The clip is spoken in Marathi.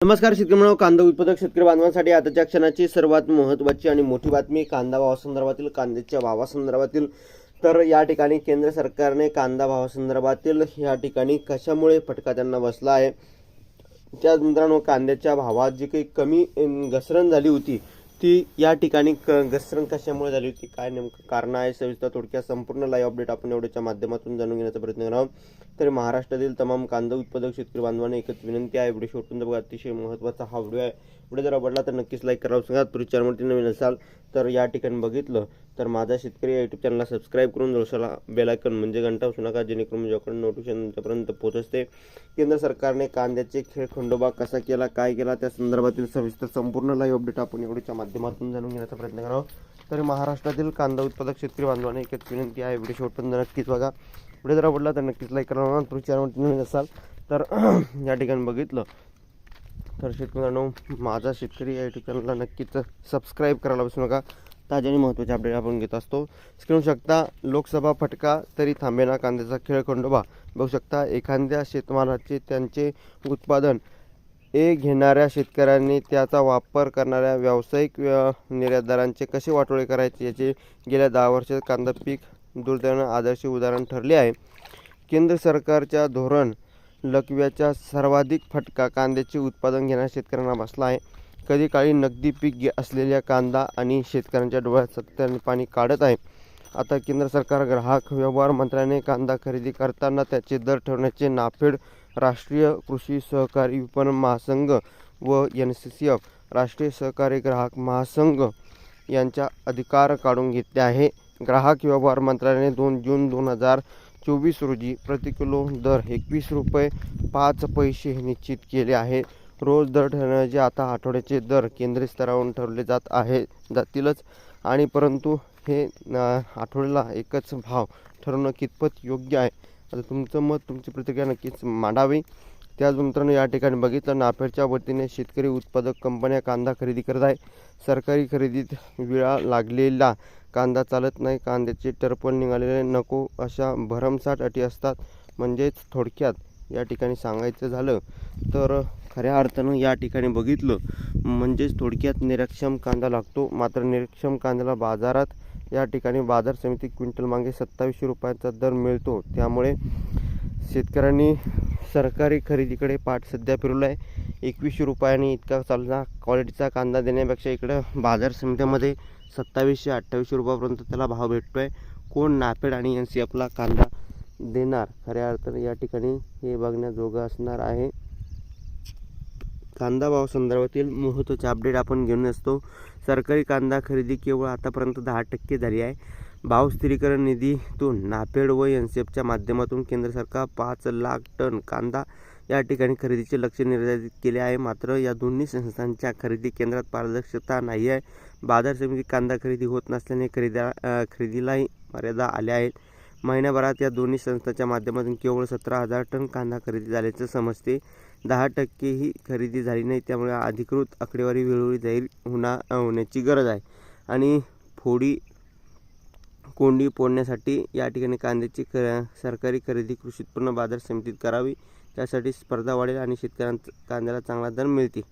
नमस्कार शेतकरी कांदा उत्पादक शेतकरी बांधवांसाठी आताच्या क्षणाची सर्वात महत्त्वाची आणि मोठी बातमी कांदा भावासंदर्भातील कांद्याच्या भावासंदर्भातील. तर या ठिकाणी केंद्र सरकारने कांदा भावासंदर्भातील या ठिकाणी कशामुळे फटका त्यांना बसला आहे? त्या मित्रांनो कांद्याच्या भावात जी काही कमी घसरण झाली होती ती या ठिकाणी क घसरण कशामुळे झाली होती? काय नेमकं कारण आहे? सविस्तर थोडक्यात संपूर्ण लाईव्ह अपडेट आपण एवढ्याच्या माध्यमातून जाणून घेण्याचा प्रयत्न करावा तर महाराष्ट्रातील तमाम कांदा उत्पादक शेतकरी बांधवांना एकच विनंती आहे व्हिडिओ शेवटून बघा. अतिशय महत्त्वाचा हा व्हिडिओ आहे. व्हिडिओ जर आवडला तर नक्कीच लाईक करावं सांगा तुम्ही चॅनलवरती नवीन असाल तर या ठिकाणी बघितलं तर माझा शेतकरी या यूट्यूब चॅनलला सबस्क्राईब करून जवळशाला बेलायकन म्हणजे घंटा असू नका जेणेकरून माझ्याकडून नोटिफिकेशन तुमच्यापर्यंत पोहोचते केंद्र सरकारने कांद्याचे खेळ खंडोबा कसा केला काय केला त्या संदर्भातील सविस्तर संपूर्ण लाईव्ह अपडेट आपण एवढीच्या माध्यमातून जाणून घेण्याचा प्रयत्न करावा तर महाराष्ट्रातील कांदा उत्पादक शेतकरी बांधवांना एकच विनंती आहे. व्हिडिओ शेवटपर्यंत नक्कीच बघा. व्हिडिओ जर आवडला तर नक्कीच लाईक करा. तुम्ही चॅनलवरती नवीन असाल तर या ठिकाणी बघितलं. तर शेतकऱ्यांनो माझा शेतकरी या ठिकाणला नक्कीच सबस्क्राईब करायला विसरू नका. ताजे आणि महत्त्वाचे अपडेट आपण घेत असतो. स्क्रीन शकता लोकसभा फटका तरी थांबेना कांद्याचा खेळ खंडोबा. बघू शकता एखाद्या शेतमालाचे त्यांचे उत्पादन ए घेणाऱ्या शेतकऱ्यांनी त्याचा वापर करणाऱ्या व्यावसायिक निर्यातदारांचे कसे वाटोळे करायचे याचे गेल्या दहा वर्षात कांदा पीक दुर्दैवानं आदर्श उदाहरण ठरले आहे. केंद्र सरकारच्या धोरण लकव्याचा सर्वाधिक फटका कांद्याचे उत्पादन घेणाऱ्या शेतकऱ्यांना बसला आहे. कधी काळी नगदी पीक असलेल्या कांदा आणि शेतकऱ्यांच्या डोळ्यात सत्याने पाणी काढत आहे. आता केंद्र सरकार ग्राहक व्यवहार मंत्र्याने कांदा खरेदी करताना त्याचे दर ठरवण्याचे नाफेड राष्ट्रीय कृषी सहकारी विपणन महासंघ व एन सी सी एफ राष्ट्रीय सहकारी ग्राहक महासंघ यांचा अधिकार काढून घेतले आहे. ग्राहक व्यवहार मंत्रालयाने दोन जून दोन हजार चोवीस रोजी प्रति किलो दर एकवीस रुपये पाच पैसे निश्चित केले आहे. रोज दर ठरवण्याचे आता आठवड्याचे दर केंद्रीय स्तरावरून ठरवले जात आहे. जातीलच आणि परंतु हे आठवड्याला एकच भाव ठरवणं कितपत योग्य आहे? आता तुमचं मत तुमची प्रतिक्रिया नक्कीच मांडावी. त्याच मित्रांनो या ठिकाणी बघितलं नाफेडच्या वतीने शेतकरी उत्पादक कंपन्या कांदा खरेदी करत आहे सरकारी खरेदीत विळा लागलेला कांदा चालत नाही कांद्याचे टरपण निघालेले नको अशा भरमसाठ अटी असतात. म्हणजेच थोडक्यात या ठिकाणी सांगायचं झालं तर खऱ्या अर्थानं या ठिकाणी बघितलं म्हणजेच थोडक्यात निरक्षम कांदा लागतो. मात्र निरक्षम कांद्याला बाजारात या ठिकाणी बाजार समिती क्विंटल मागे सत्तावीसशे रुपयांचा दर मिळतो. त्यामुळे शेतकऱ्यांनी सरकारी खरेदीकडे पाठ सध्या फिरवला आहे एकवीसशे रुपयांनी इतका चालला क्वालिटीचा कांदा देण्यापेक्षा इकडं बाजार समित्यामध्ये सत्तावीसशे अठ्ठावीसशे रुपयापर्यंत त्याला भाव भेटतो आहे कोण नाफेड आणि एन सी एफला कांदा देणार? खऱ्या अर्थाने या ठिकाणी हे बघण्याजोगं असणार आहे. कांदा भाव संदर्भातील महत्त्वाचे अपडेट आपण घेऊन असतो. सरकारी कांदा खरेदी केवळ आतापर्यंत दहा टक्के झाली आहे. भाव स्थिरीकरण निधीतून नाफेड व एनसेफच्या माध्यमातून केंद्र सरकार पाच लाख टन कांदा या ठिकाणी खरेदीचे लक्ष निर्धारित केले आहे. मात्र या दोन्ही संस्थांच्या खरेदी केंद्रात पारदर्शकता नाही आहे. बाजार समिती कांदा खरेदी होत नसल्याने खरेदा खरेदीलाही मर्यादा आल्या आहेत. महिन्याभरात या दोन्ही संस्थांच्या माध्यमातून केवळ सतरा हजार टन कांदा खरेदी झाल्याचं समजते. दहा टक्के ही खरेदी झाली नाही त्यामुळे अधिकृत आकडेवारी वेळोवेळी जाहीर होणार होण्याची गरज आहे. आणि फोडी कोंडी फोडण्यासाठी या ठिकाणी कांद्याची ख सरकारी खरेदी कृषी उत्पन्न बाजार समितीत करावी. त्यासाठी स्पर्धा वाढेल आणि शेतकऱ्यांना कांद्याला चांगला दर मिळतील.